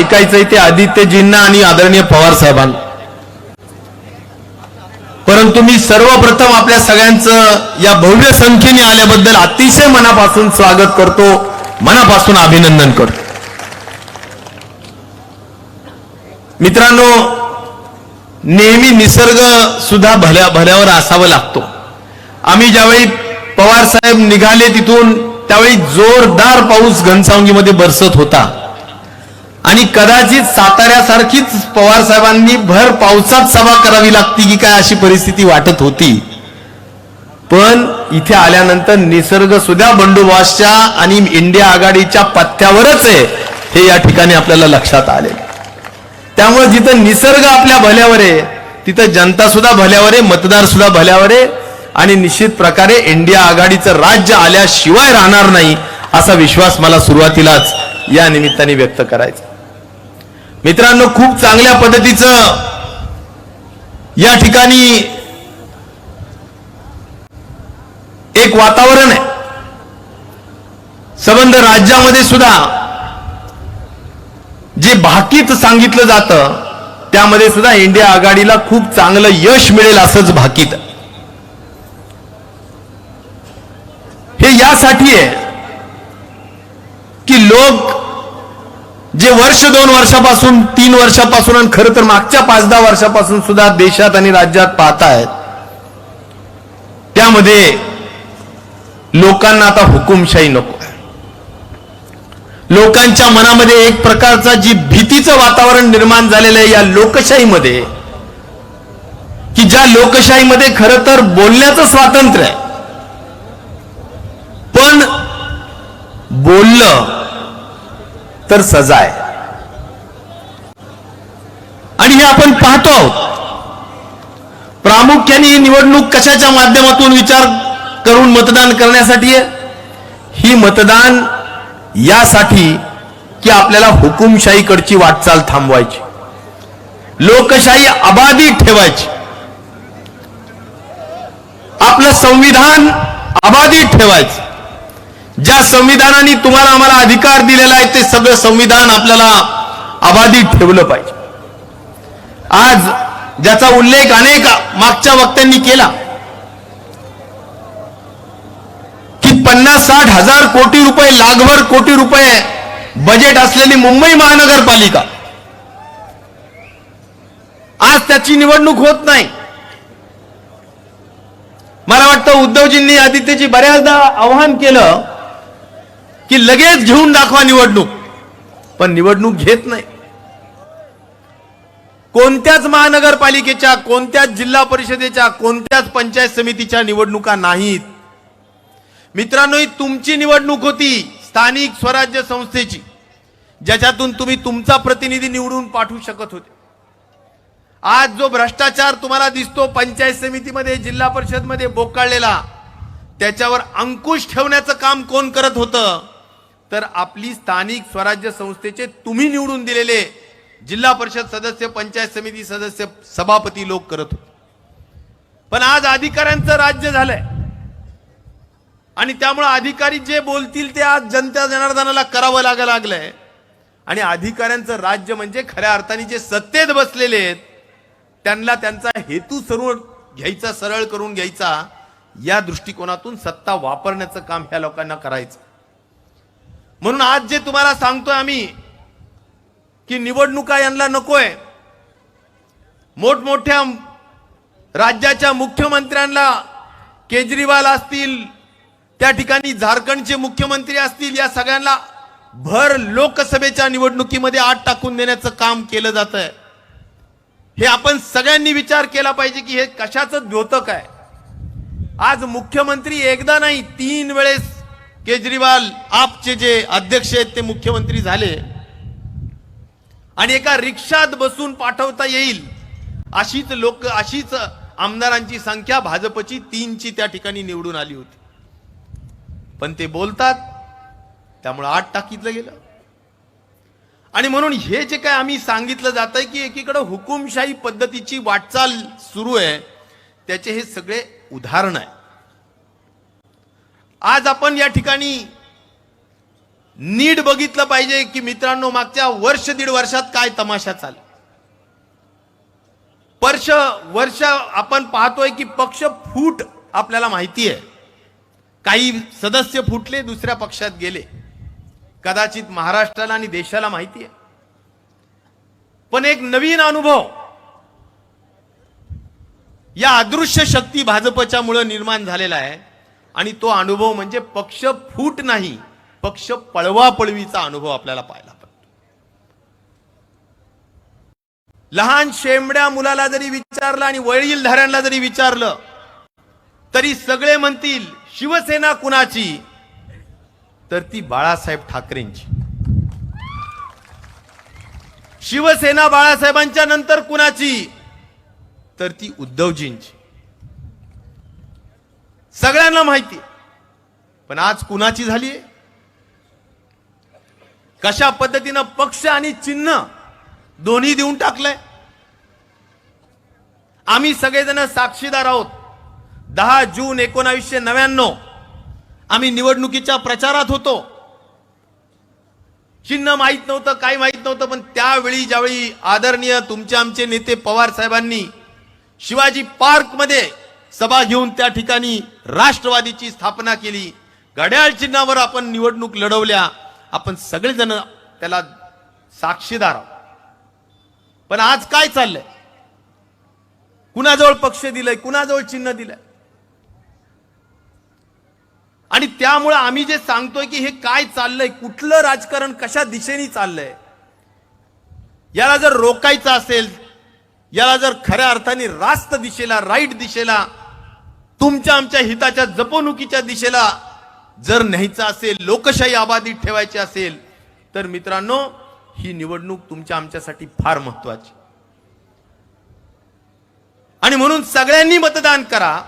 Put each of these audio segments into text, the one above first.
ऐकायचंय ते आदित्यजींना आणि आदरणीय पवार साहेबांना. परंतु मी सर्वप्रथम आपल्या सगळ्यांचं या भव्य संख्येने आल्याबद्दल अतिशय मनापासून स्वागत करतो मनापासून अभिनंदन करतो. मित्रांनो नेहमी निसर्ग सुद्धा भल्या भल्यावर असावं लागतो. आम्ही ज्यावेळी पवार साहेब निघाले तिथून त्यावेळी जोरदार पाऊस घनसावंगीमध्ये बरसत होता. आणि कदाचित साताऱ्यासारखीच पवार साहेबांनी भर पावसात सभा करावी लागती की काय अशी परिस्थिती वाटत होती. पण इथे आल्यानंतर निसर्ग सुद्धा बंडोबासच्या आणि इंडिया आघाडीच्या पत्त्यावरच आहे हे या ठिकाणी आपल्याला लक्षात आले. त्यामुळे जिथं निसर्ग आपल्या भल्यावर आहे तिथं जनता सुद्धा भल्यावर आहे मतदार सुद्धा भल्यावर आहे आणि निश्चित प्रकारे इंडिया आघाडीचं राज्य आल्याशिवाय राहणार नाही असा विश्वास मला सुरुवातीलाच या निमित्ताने व्यक्त करायचा. मित्रांनो खूप चांगल्या पद्धतीचं या ठिकाणी एक वातावरण आहे. संबंध राज्यामध्ये सुद्धा जे भाकीत सांगितलं जातं त्यामध्ये सुद्धा इंडिया आघाडीला खूप चांगलं यश मिळेल असंच भाकीत. हे यासाठी आहे की लोक जे वर्ष दोन वर्षापासून तीन वर्षापासून आणि खरं तर मागच्या पाच दहा वर्षापासून सुद्धा देशात आणि राज्यात पाहतायत त्यामध्ये लोकांना आता हुकुमशाही नको आहे. लोकांच्या मनामध्ये एक प्रकारचा जी भीतीचं वातावरण निर्माण झालेलं आहे या लोकशाहीमध्ये की ज्या लोकशाहीमध्ये खरं तर बोलण्याचं स्वातंत्र्य आहे पण बोललं तर सजा आहे. आणि हे आपण पाहतो आहोत. प्रामुख्याने ही निवडणूक कशाच्या माध्यमातून विचार करून मतदान करण्यासाठी आहे? ही मतदान यासाठी की आपल्याला हुकुमशाहीकडची वाटचाल थांबवायची. लोकशाही अबाधित ठेवायची. आपलं संविधान अबाधित ठेवायचं. ज्या संविधानाने तुम्हाला आम्हाला अधिकार दिलेला आहे ते सगळं संविधान आपल्याला अबाधित ठेवलं पाहिजे. आज ज्याचा उल्लेख अनेक मागच्या वक्त्यांनी केला की पन्नास साठ हजार कोटी रुपये लाखभर कोटी रुपये बजेट असलेली मुंबई महानगरपालिका. आज त्याची निवडणूक होत नाही. मला वाटतं उद्धवजींनी आदित्यजी बऱ्याचदा आव्हान केलं की लगेच घेऊन दाखवा निवडणूक. पण निवडणूक घेत नाही. कोणत्याच महानगरपालिकेच्या कोणत्याच जिल्हा परिषदेच्या कोणत्याच पंचायत समितीच्या निवडणुका नाहीत. मित्रांनो ही तुमची निवडणूक होती स्थानिक स्वराज्य संस्थेची ज्याच्यातून तुम्ही तुमचा प्रतिनिधी निवडून पाठवू शकत होते. आज जो भ्रष्टाचार तुम्हाला दिसतो पंचायत समितीमध्ये जिल्हा परिषदमध्ये बोकाळलेला त्याच्यावर अंकुश ठेवण्याचं काम कोण करत होतं? तर आपली स्थानिक स्वराज्य संस्थेचे तुम्ही निवडून दिलेले जिल्हा परिषद सदस्य पंचायत समिती सदस्य सभापती लोक करत होते. पण आज अधिकाऱ्यांचं राज्य झालंय. आणि त्यामुळे अधिकारी जे बोलतील ते आज जनता जनार्दनाला करावं लागा लागलंय. आणि अधिकाऱ्यांचं राज्य म्हणजे खऱ्या अर्थाने जे सत्तेत बसलेले आहेत त्यांना त्यांचा हेतू सर्व घ्यायचा सरळ करून घ्यायचा या दृष्टिकोनातून सत्ता वापरण्याचं काम ह्या लोकांना करायचं. म्हणून आज जे तुम्हाला सांगतोय आम्ही की निवडणुका यांना नकोय. मोठमोठ्या राज्याच्या मुख्यमंत्र्यांना केजरीवाल असतील त्या ठिकाणी झारखंडचे मुख्यमंत्री असतील या सगळ्यांना भर लोकसभेच्या निवडणुकीमध्ये आत टाकून देण्याचं काम केलं जात आहे हे आपण सगळ्यांनी विचार केला पाहिजे की हे कशाचं द्योतक आहे? आज मुख्यमंत्री एकदा नाही तीन वेळेस केजरीवाल आपचे जे अध्यक्ष आहेत ते मुख्यमंत्री झाले. आणि एका रिक्षात बसून पाठवता येईल अशीच लोक अशीच आमदारांची संख्या भाजपची तीनची त्या ठिकाणी निवडून आली होती. पण ते बोलतात त्यामुळे आठ टाकीतलं गेलं. आणि म्हणून हे जे काय आम्ही सांगितलं जात आहे की एकीकडं हुकुमशाही पद्धतीची वाटचाल सुरू आहे त्याचे हे सगळे उदाहरण आहे. आज आपण या ठिकाणी नीट बघितलं पाहिजे की मित्रांनो मागच्या वर्ष दीड वर्षात काय तमाशा चालला. वर्ष वर्ष आपण पाहतोय की पक्ष फूट आपल्याला माहिती आहे. काही सदस्य फुटले दुसऱ्या पक्षात गेले. कदाचित महाराष्ट्राला आणि देशाला माहिती आहे. पण एक नवीन अनुभव या अदृश्य शक्ती भाजपच्या मुळे निर्माण झालेला आहे. आणि तो अनुभव म्हणजे पक्ष फूट नाही. पक्ष पळवापळवीचा अनुभव आपल्याला पाहायला पडतो. लहान शेंबड्या मुलाला जरी विचारलं आणि वडीलधाऱ्यांना जरी विचारलं तरी सगळे म्हणतील शिवसेना कुणाची? तर ती बाळासाहेब ठाकरेंची. शिवसेना बाळासाहेबांच्या नंतर कुणाची? तर ती उद्धवजींची. सगळ्यांना माहिती आहे. पण आज कुणाची झाली कशा पद्धतीनं पक्ष आणि चिन्ह दोन्ही देऊन टाकलंय? आम्ही सगळेजण साक्षीदार आहोत. दहा जून एकोणावीसशे नव्याण्णव आम्ही निवडणुकीच्या प्रचारात होतो. चिन्ह माहीत नव्हतं काही माहीत नव्हतं पण त्यावेळी ज्यावेळी आदरणीय तुमचे आमचे नेते पवार साहेबांनी शिवाजी पार्कमध्ये सभा घेऊन त्या ठिकाणी राष्ट्रवादीची स्थापना केली. घड्याळ चिन्हावर आपण निवडणूक लढवल्या. आपण सगळेजण त्याला साक्षीदार आहोत. पण आज काय चाललंय? कुणाजवळ पक्ष दिलंय? कुणाजवळ चिन्ह दिलंय? आणि त्यामुळे आम्ही जे सांगतोय की हे काय चाललंय कुठलं राजकारण कशा दिशेने चाललंय याला जर रोकायचं असेल याला जर खऱ्या अर्थाने रास्त दिशेला राईट दिशेला तुमच्या आमच्या हिताच्या जपवणुकीच्या दिशेला जर न्यायचं असेल लोकशाही आबाधित ठेवायची असेल तर मित्रांनो ही निवडणूक तुमच्या आमच्यासाठी फार महत्वाची आणि म्हणून सगळ्यांनी मतदान करा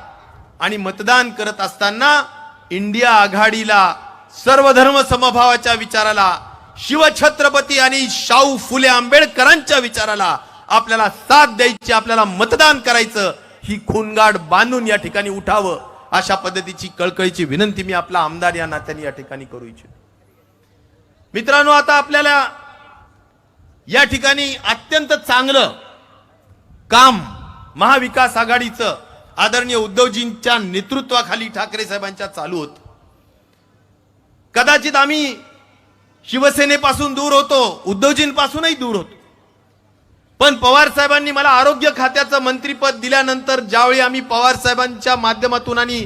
आणि मतदान करत असताना इंडिया आघाडीला सर्वधर्म समभावाच्या विचाराला शिवछत्रपती आणि शाहू फुले आंबेडकरांच्या विचाराला आपल्याला साथ द्यायची आपल्याला मतदान करायचं ही खूनगाड बांधून या ठिकाणी उठावं अशा पद्धतीची कळकळीची विनंती मी आपला आमदार या नात्याने या ठिकाणी करू इच्छितो. मित्रांनो आता आपल्याला या ठिकाणी अत्यंत चांगलं काम महाविकास आघाडीचं आदरणीय उद्धवजींच्या नेतृत्वाखाली ठाकरे साहेबांच्या चालू होत. कदाचित आम्ही शिवसेनेपासून दूर होतो उद्धवजींपासूनही दूर होतो. पण पवार साहेबांनी मला आरोग्य खात्याचं मंत्रीपद दिल्यानंतर ज्यावेळी आम्ही पवार साहेबांच्या माध्यमातून आणि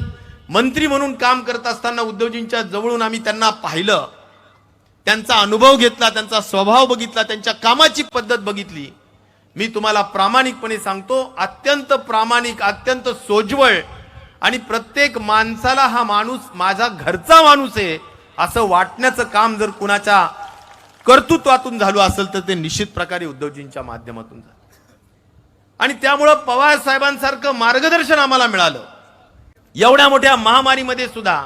मंत्री म्हणून काम करत असताना उद्धवजींच्या जवळून आम्ही त्यांना पाहिलं त्यांचा अनुभव घेतला त्यांचा स्वभाव बघितला त्यांच्या कामाची पद्धत बघितली. मी तुम्हाला प्रामाणिकपणे सांगतो अत्यंत प्रामाणिक अत्यंत सोज्वळ आणि प्रत्येक माणसाला हा माणूस माझा घरचा माणूस आहे असं वाटण्याचं काम जर कुणाच्या कर्तृत्वातून झालो असेल तर ते निश्चित प्रकारे उद्धवजींच्या माध्यमातून झालं. आणि त्यामुळं पवार साहेबांसारखं मार्गदर्शन आम्हाला मिळालं. एवढ्या मोठ्या महामारीमध्ये सुद्धा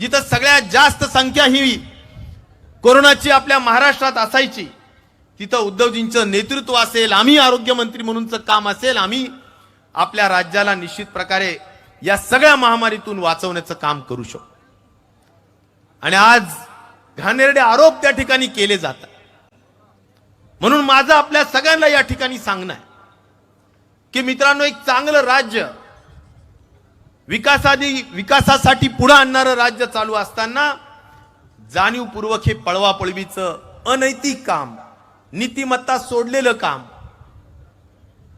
जिथं सगळ्यात जास्त संख्या ही कोरोनाची आपल्या महाराष्ट्रात असायची तिथं उद्धवजींचं नेतृत्व असेल आम्ही आरोग्यमंत्री म्हणूनचं काम असेल आम्ही आपल्या राज्याला निश्चित प्रकारे या सगळ्या महामारीतून वाचवण्याचं काम करू शकतो आणि आज घाणेरडे आरोप त्या ठिकाणी केले जातात. म्हणून माझं आपल्या सगळ्यांना या ठिकाणी सांगणं आहे की मित्रांनो एक चांगलं राज्य विकासादी विकासासाठी पुढे आणणारं राज्य चालू असताना जाणीवपूर्वक हे पळवापळवीचं अनैतिक काम नीतिमत्ता सोडलेलं काम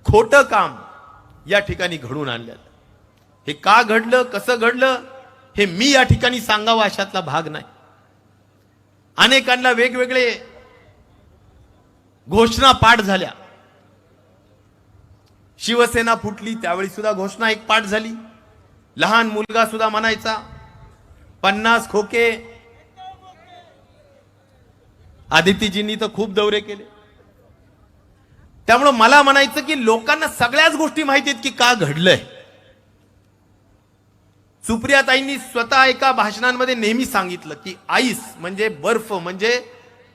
खोटं काम या ठिकाणी घडून आणलेलं हे का घडलं कसं घडलं हे मी या ठिकाणी सांगावं अशातला भाग नाही. अनेकांना वेगवेगळे घोषणा पाठ झाल्या. शिवसेना फुटली त्यावेळी सुद्धा घोषणा एक पाठ झाली. लहान मुलगा सुद्धा म्हणायचा पन्नास खोके. आदित्यजींनी तर खूप दौरे केले. त्यामुळं मला म्हणायचं की लोकांना सगळ्याच गोष्टी माहिती आहेत की का घडलंय. सुप्रियाताईंनी स्वतः एका भाषणांमध्ये नेहमी सांगितलं की आईस म्हणजे बर्फ म्हणजे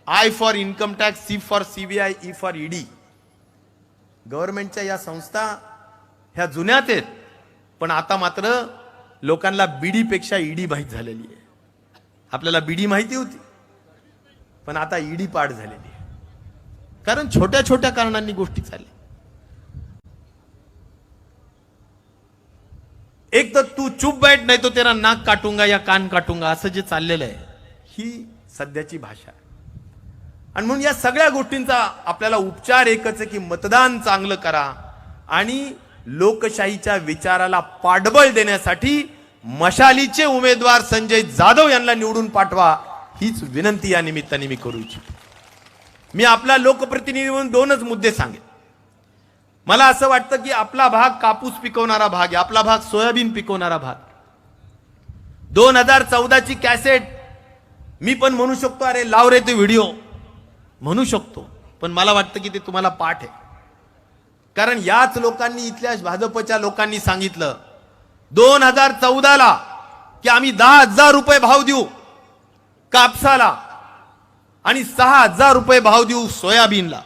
I for income tax C for CBI E for ED गव्हर्नमेंटच्या या संस्था ह्या जुन्यात आहेत पण आता मात्र लोकांना बीडीपेक्षा ईडी माहीत झालेली आहे. आपल्याला बीडी माहिती होती पण आता ईडी पाठ झालेली आहे. कारण छोट्या छोट्या कारणांनी गोष्टी चालल्या. एक तर तू चुप बैठ नाही तो तेरा नाक काटूंगा या कान काटूंगा असं जे चाललेलं आहे. ही सध्याची भाषा आहे. आणि म्हणून या सगळ्या गोष्टींचा आपल्याला उपचार एकच आहे की मतदान चांगलं करा आणि लोकशाहीच्या विचाराला पाठबळ देण्यासाठी मशालीचे उमेदवार संजय जाधव यांना निवडून पाठवा हीच विनंती या निमित्ताने मी करू इच्छितो. मी आपला लोकप्रतिनिधी म्हणून दोनच मुद्दे सांगेन. मला असं वाटतं की आपला भाग कापूस पिकवणारा भाग आहे आपला भाग सोयाबीन पिकवणारा भाग. दोन हजार चौदाची कॅसेट मी पण म्हणू शकतो अरे लाव रे ते व्हिडिओ. म्हणू शकतो पण मला वाटतं की ते तुम्हाला पाठ आहे. कारण याच लोकांनी इथल्या भाजपच्या लोकांनी सांगितलं दोन हजार चौदाला की आम्ही दहा हजार रुपये भाव देऊ कापसाला आणि सहा हजार रुपये भाव देऊ सोयाबीनला.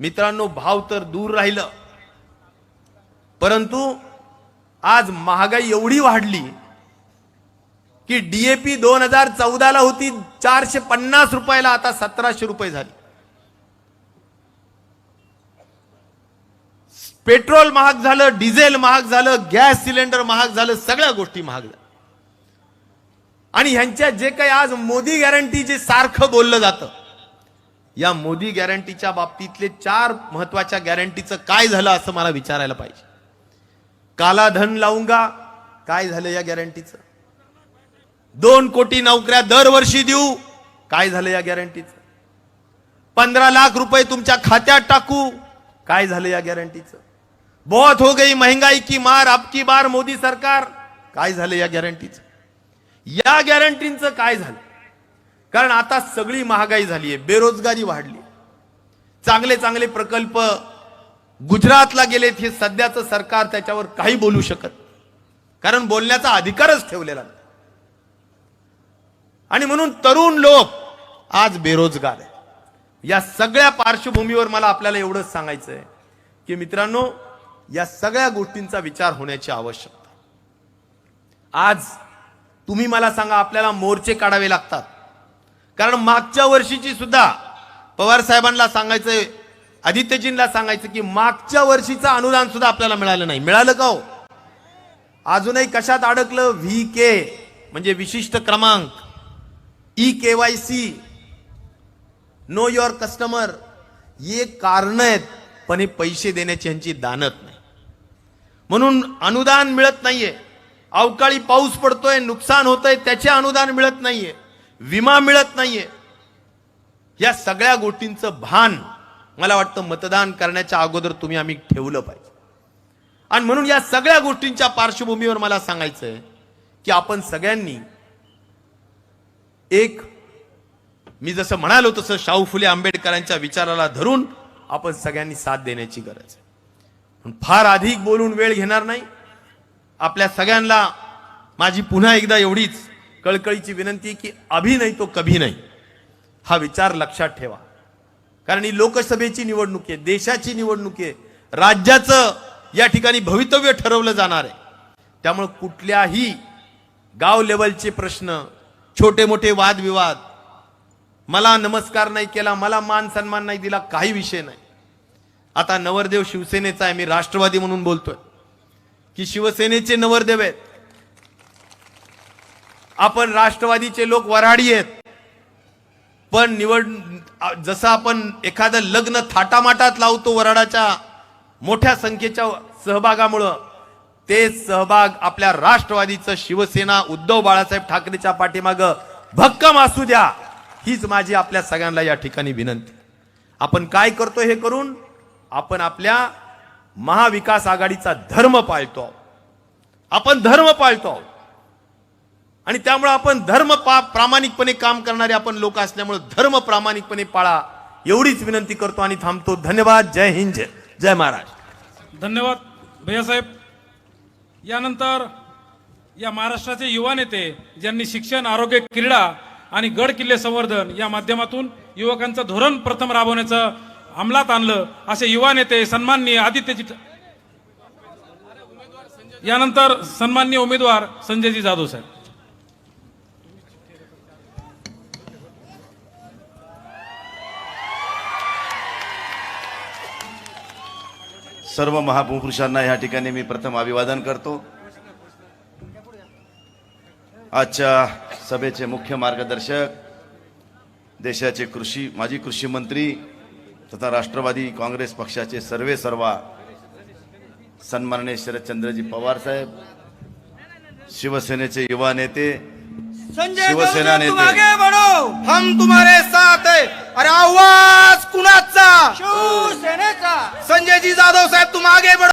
मित्रांनो भाव तर दूर राहिलं. परंतु आज महागाई एवढी वाढली की डीएपी दोन हजार चौदाला होती चारशे पन्नास रुपयाला आता सतराशे रुपये झाली. पेट्रोल महाग झालं डिझेल महाग झालं गॅस सिलेंडर महाग झालं सगळ्या गोष्टी महाग झाल्या. आणि ह्यांच्या जे काही आज मोदी गॅरंटी जे सारखं बोललं जातं या मोदी गॅरंटीच्या बाबतीतले चार महत्त्वाच्या गॅरंटीचं काय झालं असं मला विचारायला पाहिजे. काला धन लावूंगा काय झालं या गॅरंटीचं? दोन कोटी नोकऱ्या दरवर्षी देऊ काय झालं या गॅरंटीचं? पंधरा लाख रुपये तुमच्या खात्यात टाकू काय झालं या गॅरंटीचं? बहुत हो गई महंगाई की मार आपकी बार मोदी सरकार काय झालं या गॅरंटीचं? या गॅरंटीचं काय झालं? कारण आता सगळी महागाई झाली आहे बेरोजगारी वाढली चांगले चांगले प्रकल्प गुजरातला गेलेत हे सध्याचं सरकार त्याच्यावर काही बोलू शकत कारण बोलण्याचा अधिकारच ठेवलेला नाही. आणि म्हणून तरुण लोक आज बेरोजगार आहे या सगळ्या पार्श्वभूमीवर मला आपल्याला एवढंच सांगायचं आहे की मित्रांनो या सगळ्या गोष्टींचा विचार होण्याची आवश्यकता. आज तुम्ही मला सांगा आपल्याला मोर्चे काढावे लागतात. कारण मागच्या वर्षीची सुद्धा पवार साहेबांना सांगायचंय आदित्यजींना सांगायचं की मागच्या वर्षीचं अनुदान सुद्धा आपल्याला मिळालं नाही. मिळालं का हो? अजूनही कशात अडकलं? व्ही के म्हणजे विशिष्ट क्रमांक. E K Y C know your customer ये कारण आहेत पण हे पैसे देण्याची यांची दानत नाही. म्हणून अनुदान मिळत नाहीये. अवकाळी पाऊस पडतोय नुकसान होतंय त्याचे अनुदान मिळत नाहीये. विमा मिळत नाहीये. या सगळ्या गोष्टींचं भान मला वाटतं मतदान करण्याच्या अगोदर तुम्ही आम्ही ठेवलं पाहिजे. आणि म्हणून या सगळ्या गोष्टींच्या पार्श्वभूमीवर मला सांगायचंय की आपण सगळ्यांनी एक मी जसं म्हणालो तसं शाहू फुले आंबेडकरांच्या विचाराला धरून आपण सगळ्यांनी साथ देण्याची गरज आहे. पण फार अधिक बोलून वेळ घेणार नाही. आपल्या सगळ्यांना माझी पुन्हा एकदा एवढीच कळकळीची विनंती की अभि नाही तो कभी नाही. हा विचार लक्षात ठेवा. कारण ही लोकसभेची निवडणूक आहे देशाची निवडणूक आहे. राज्याचं या ठिकाणी भवितव्य ठरवलं जाणार आहे. त्यामुळे कुठल्याही गाव लेवलचे प्रश्न छोटे मोठे वादविवाद मला नमस्कार नाही केला मला मान सन्मान नाही दिला काही विषय नाही. आता नवरदेव शिवसेनेचा आहे मी राष्ट्रवादी म्हणून बोलतोय. की शिवसेनेचे नवरदेव आहेत आपण राष्ट्रवादीचे लोक वराडी आहेत. पण निवड जसं आपण एखादं लग्न थाटामाटात लावतो वराडाच्या मोठ्या संख्येच्या सहभागामुळं ते सहभाग आपल्या राष्ट्रवादीचं शिवसेना उद्धव बाळासाहेब ठाकरेच्या पाठीमाग भक्कम असू द्या हीच माझी आपल्या सगळ्यांना या ठिकाणी विनंती. आपण काय करतो हे करून आपण आपल्या महाविकास आघाडीचा धर्म पाळतो. आपण धर्म पाळतो. आणि त्यामुळे आपण धर्म पा प्रामाणिकपणे काम करणारे आपण लोक असल्यामुळे धर्म प्रामाणिकपणे पाळा. एवढीच विनंती करतो आणि थांबतो. धन्यवाद. जय हिंद. जय जय महाराज. धन्यवाद भैयासाहेब यानंतर या महाराष्ट्राचे युवा नेते ज्यांनी शिक्षण आरोग्य क्रीडा आणि गड किल्ले संवर्धन या माध्यमातून युवकांचं धोरण प्रथम राबवण्याचं अंमलात आणलं असे युवा नेते सन्माननीय आदित्यजी यानंतर सन्माननीय उमेदवार संजयजी जाधव साहेब. सर्व महापुरुषांना या ठिकाणी मी प्रथम अभिवादन करतो. आजच्या सभेचे मुख्य मार्गदर्शक देशाचे कृषी माजी कृषी मंत्री तथा राष्ट्रवादी काँग्रेस पक्षाचे सर्वे सर्वा सन्माननीय शरदचंद्रजी पवार साहेब शिवसेनेचे युवा नेते शिवसेना नेते. आगे बढ़ो. हम तुम्हारे साथ है। अरे आवाज कुणाचा? शिवसेनेचा. संजय जी जाधव साहेब तुम आगे बढ़ो.